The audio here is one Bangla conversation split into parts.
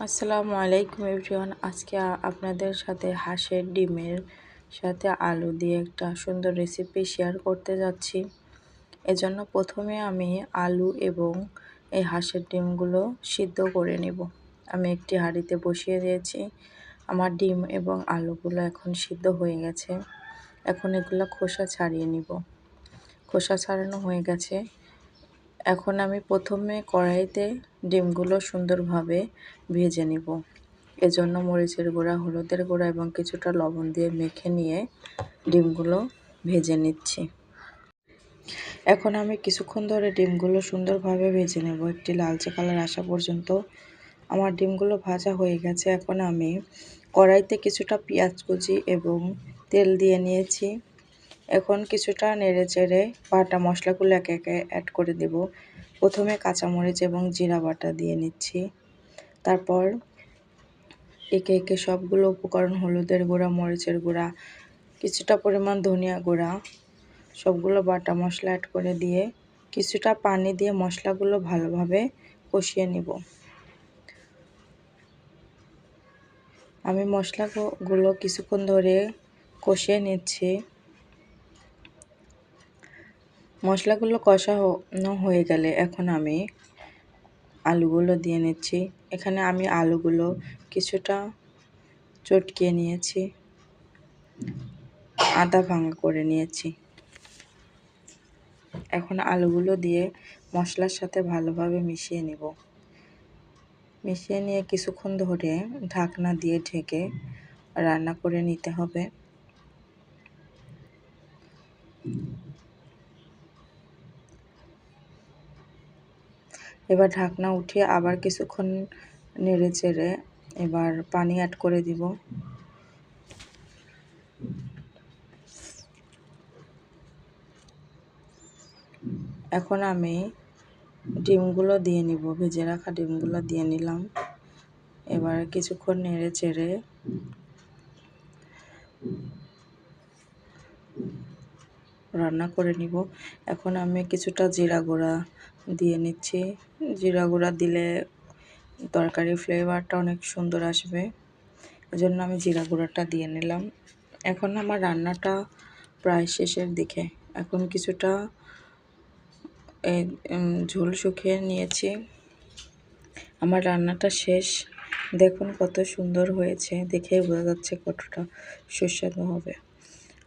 আসসালামু আলাইকুম এভরিওয়ান। আজকে আপনাদের সাথে হাঁসের ডিমের সাথে আলু দিয়ে একটা সুন্দর রেসিপি শেয়ার করতে যাচ্ছি। এজন্য প্রথমে আমি আলু এবং এই হাঁসের ডিমগুলো সিদ্ধ করে নেব। আমি একটি হাঁড়িতে বসিয়ে দিয়েছি। আমার ডিম এবং আলুগুলো এখন সিদ্ধ হয়ে গেছে। এখন এগুলো খোসা ছাড়িয়ে নিব। খোসা ছাড়ানো হয়ে গেছে। এখন আমি প্রথমে কড়াইতে ডিমগুলো সুন্দরভাবে ভেজে নিব। এজন্য মরিচের গুঁড়া, হলুদের গুঁড়া এবং কিছুটা লবণ দিয়ে মেখে নিয়ে ডিমগুলো ভেজে নিচ্ছি। এখন আমি কিছুক্ষণ ধরে ডিমগুলো সুন্দরভাবে ভেজে নেব। একটি লালচে কালার আসা পর্যন্ত আমার ডিমগুলো ভাজা হয়ে গেছে। এখন আমি কড়াইতে কিছুটা পেঁয়াজ কুচি এবং তেল দিয়ে নিয়েছি। এখন কিছুটা নেড়ে চেড়ে বাটা মশলাগুলো একে একে অ্যাড করে দেব। প্রথমে কাঁচামরিচ এবং জিরা বাটা দিয়ে নিচ্ছি। তারপর একে একে সবগুলো উপকরণ হলুদের গুঁড়া, মরিচের গুঁড়া, কিছুটা পরিমাণ ধনিয়া গুঁড়া, সবগুলো বাটা মশলা অ্যাড করে দিয়ে কিছুটা পানি দিয়ে মশলাগুলো ভালোভাবে কষিয়ে নিব। আমি মশলাগুলো কিছুক্ষণ ধরে কষিয়ে নিচ্ছি। মশলাগুলো কষানো হয়ে গেলে এখন আমি আলুগুলো দিয়ে নিচ্ছি। এখানে আমি আলুগুলো কিছুটা চটকিয়ে নিয়েছি। আদা ভাঙা করে নিয়েছি। এখন আলুগুলো দিয়ে মশলার সাথে ভালোভাবে মিশিয়ে নিব। মিশিয়ে নিয়ে কিছুক্ষণ ধরে ঢাকনা দিয়ে ঢেকে রান্না করে নিতে হবে। এবার ঢাকনা উঠিয়ে আবার কিছুক্ষণ নেড়ে চেড়ে এবার পানি অ্যাড করে দিব। এখন আমি ডিমগুলো দিয়ে নিব, ভেজে রাখা ডিমগুলো দিয়ে নিলাম। এবার কিছুক্ষণ নেড়ে চেড়ে রান্না করে নিব। এখন আমি কিছুটা জিরা গুঁড়া দিয়ে নিচ্ছি। জিরা গুঁড়া দিলে তরকারি ফ্লেভারটা অনেক সুন্দর আসবে। এজন্য আমি জিরা গুঁড়াটা দিয়ে নিলাম। এখন আমার রান্নাটা প্রায় শেষের দিকে। এখন কিছুটা এই ঝোল শুকিয়ে নিয়েছি। আমার রান্নাটা শেষ। দেখুন কত সুন্দর হয়েছে। দেখেই বোঝা যাচ্ছে কতটা সুস্বাদু হবে।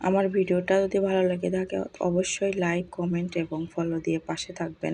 আমার ভিডিওটা যদি ভালো লাগে থাকে অবশ্যই লাইক কমেন্ট এবং ফলো দিয়ে পাশে থাকবেন।